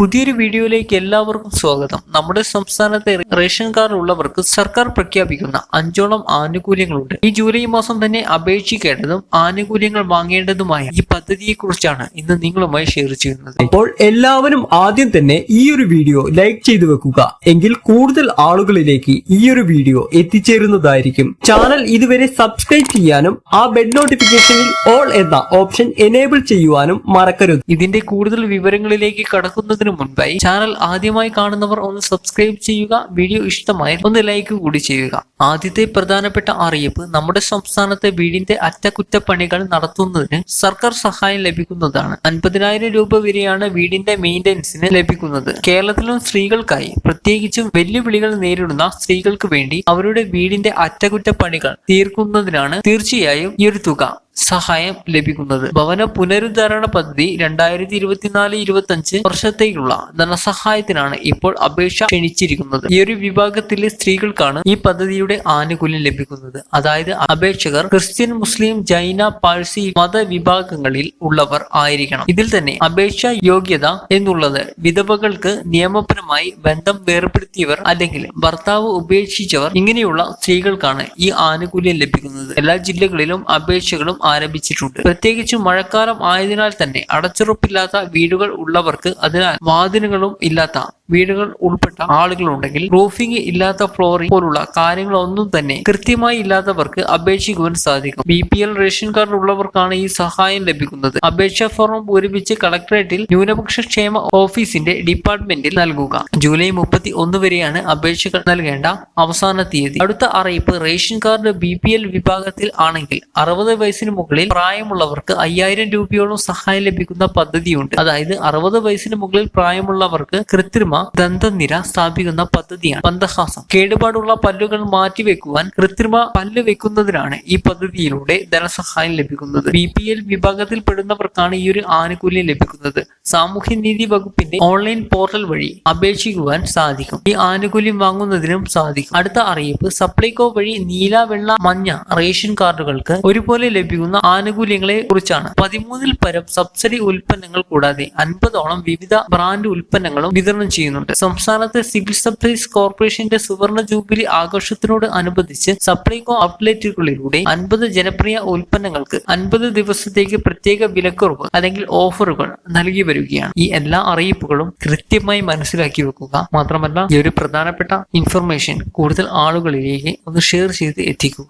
പുതിയൊരു വീഡിയോയിലേക്ക് എല്ലാവർക്കും സ്വാഗതം. നമ്മുടെ സംസ്ഥാനത്തെ റേഷൻ കാർഡ് ഉള്ളവർക്ക് സർക്കാർ പ്രഖ്യാപിക്കുന്ന അഞ്ചോളം ആനുകൂല്യങ്ങളുണ്ട്. ഈ ജൂലൈ മാസം തന്നെ അപേക്ഷിക്കേണ്ടതും ആനുകൂല്യങ്ങൾ വാങ്ങേണ്ടതുമായ ഈ പദ്ധതിയെ കുറിച്ചാണ് ഇന്ന് നിങ്ങളുമായി ഷെയർ ചെയ്യുന്നത്. അപ്പോൾ എല്ലാവരും ആദ്യം തന്നെ ഈ ഒരു വീഡിയോ ലൈക്ക് ചെയ്തു വെക്കുക. എങ്കിൽ കൂടുതൽ ആളുകളിലേക്ക് ഈ ഒരു വീഡിയോ എത്തിച്ചേരുന്നതായിരിക്കും. ചാനൽ ഇതുവരെ സബ്സ്ക്രൈബ് ചെയ്യാനും ആ ബെൽ നോട്ടിഫിക്കേഷനിൽ ഓൾ എന്ന ഓപ്ഷൻ എനേബിൾ ചെയ്യുവാനും മറക്കരുത്. ഇതിന്റെ കൂടുതൽ വിവരങ്ങളിലേക്ക് കടക്കുന്നതിന് മുൻപായി ചാനൽ ആദ്യമായി കാണുന്നവർ ഒന്ന് സബ്സ്ക്രൈബ് ചെയ്യുക. വീഡിയോ ഇഷ്ടമായി ഒന്ന് ലൈക്ക് കൂടി ചെയ്യുക. ആദ്യത്തെ പ്രധാനപ്പെട്ട അറിയിപ്പ് നമ്മുടെ സംസ്ഥാനത്തെ വീടിന്റെ അറ്റകുറ്റപ്പണികൾ നടത്തുന്നതിന് സർക്കാർ സഹായം ലഭിക്കുന്നതാണ്. അൻപതിനായിരം രൂപ വരെയാണ് വീടിന്റെ മെയിന്റനൻസിന് ലഭിക്കുന്നത്. കേരളത്തിലും സ്ത്രീകൾക്കായി പ്രത്യേകിച്ചും വെല്ലുവിളികൾ നേരിടുന്ന സ്ത്രീകൾക്ക് വേണ്ടി അവരുടെ വീടിന്റെ അറ്റകുറ്റപ്പണികൾ തീർക്കുന്നതിനാണ് തീർച്ചയായും ഈ ഒരു തുക. സഹായം ലഭിക്കുന്നത്. ഭവന പുനരുദ്ധാരണ പദ്ധതി രണ്ടായിരത്തി ഇരുപത്തിനാല് ഇരുപത്തി അഞ്ച് വർഷത്തേക്കുള്ള ധനസഹായത്തിനാണ് ഇപ്പോൾ അപേക്ഷ ക്ഷണിച്ചിരിക്കുന്നത്. ഈ ഒരു വിഭാഗത്തിലെ സ്ത്രീകൾക്കാണ് ഈ പദ്ധതിയുടെ ആനുകൂല്യം ലഭിക്കുന്നത്. അതായത് അപേക്ഷകർ ക്രിസ്ത്യൻ മുസ്ലിം ജൈന പാഴ്സി മതവിഭാഗങ്ങളിൽ ഉള്ളവർ ആയിരിക്കണം. ഇതിൽ തന്നെ അപേക്ഷ യോഗ്യത എന്നുള്ളത് വിധവകൾക്ക് നിയമപരമായി ബന്ധം വേർപ്പെടുത്തിയവർ അല്ലെങ്കിൽ ഭർത്താവ് ഉപേക്ഷിച്ചവർ ഇങ്ങനെയുള്ള സ്ത്രീകൾക്കാണ് ഈ ആനുകൂല്യം ലഭിക്കുന്നത്. എല്ലാ ജില്ലകളിലും അപേക്ഷകളും ആരംഭിച്ചിട്ടുണ്ട്. പ്രത്യേകിച്ച് മഴക്കാലം ആയതിനാൽ തന്നെ അടച്ചുറപ്പില്ലാത്ത വീടുകൾ ഉള്ളവർക്ക് അതിനാൽ വാതിലുകളും ഇല്ലാത്ത വീടുകൾ ഉൾപ്പെട്ട ആളുകളുണ്ടെങ്കിൽ റൂഫിംഗ് ഇല്ലാത്ത ഫ്ലോറിംഗ് പോലുള്ള കാര്യങ്ങളൊന്നും തന്നെ കൃത്യമായി ഇല്ലാത്തവർക്ക് അപേക്ഷിക്കുവാൻ സാധിക്കും. B P L ration card ഉള്ളവർക്കാണ് ഈ സഹായം ലഭിക്കുന്നത്. അപേക്ഷാ ഫോറം പൂരിപ്പിച്ച് കളക്ടറേറ്റിൽ ന്യൂനപക്ഷ ക്ഷേമ ഓഫീസിന്റെ ഡിപ്പാർട്ട്മെന്റിൽ നൽകുക. ജൂലൈ മുപ്പത്തി ഒന്ന് വരെയാണ് അപേക്ഷകൾ നൽകേണ്ട അവസാന തീയതി. അടുത്ത അറിയിപ്പ് ration card B P L വിഭാഗത്തിൽ ആണെങ്കിൽ അറുപത് വയസ്സിന് മുകളിൽ പ്രായമുള്ളവർക്ക് അയ്യായിരം രൂപയോളം സഹായം ലഭിക്കുന്ന പദ്ധതിയുണ്ട്. അതായത് അറുപത് വയസ്സിന് മുകളിൽ പ്രായമുള്ളവർക്ക് കൃത്രിമ ദന്തനിര സ്ഥാപിക്കുന്ന പദ്ധതിയാണ് പന്തഹാസം. കേടുപാടുള്ള പല്ലുകൾ മാറ്റിവെക്കുവാൻ കൃത്രിമ പല്ല് വെക്കുന്നതിനാണ് ഈ പദ്ധതിയിലൂടെ ധനസഹായം ലഭിക്കുന്നത്. ബി പി എൽ വിഭാഗത്തിൽ പെടുന്നവർക്കാണ് ഈ ഒരു ആനുകൂല്യം ലഭിക്കുന്നത്. സാമൂഹ്യനീതി വകുപ്പിന്റെ ഓൺലൈൻ പോർട്ടൽ വഴി അപേക്ഷിക്കുവാൻ സാധിക്കും. ഈ ആനുകൂല്യം വാങ്ങുന്നതിനും സാധിക്കും. അടുത്ത അറിയിപ്പ് സപ്ലൈകോ വഴി നീല വെള്ള മഞ്ഞ റേഷൻ കാർഡുകൾക്ക് ഒരുപോലെ ലഭിക്കുന്ന ആനുകൂല്യങ്ങളെ കുറിച്ചാണ്. പതിമൂന്നിൽ പരം സബ്സിഡി ഉൽപ്പന്നങ്ങൾ കൂടാതെ അൻപതോളം വിവിധ ബ്രാൻഡ് ഉൽപ്പന്നങ്ങളും വിതരണം ചെയ്യുന്നുണ്ട്. സംസ്ഥാനത്തെ സിവിൽ സപ്ലൈസ് കോർപ്പറേഷന്റെ സുവർണ ജൂബിലി ആഘോഷത്തിനോട് അനുബന്ധിച്ച് സപ്ലൈകോ ഔട്ട്ലെറ്റുകളിലൂടെ അൻപത് ജനപ്രിയ ഉൽപ്പന്നങ്ങൾക്ക് അൻപത് ദിവസത്തേക്ക് പ്രത്യേക വിലക്കുറവ് അല്ലെങ്കിൽ ഓഫറുകൾ നൽകി വരികയാണ്. ഈ എല്ലാ അറിയിപ്പുകളും കൃത്യമായി മനസ്സിലാക്കി വെക്കുക മാത്രമല്ല ഈ ഒരു പ്രധാനപ്പെട്ട ഇൻഫർമേഷൻ കൂടുതൽ ആളുകളിലേക്ക് ഒന്ന് ഷെയർ ചെയ്ത് എത്തിക്കുക.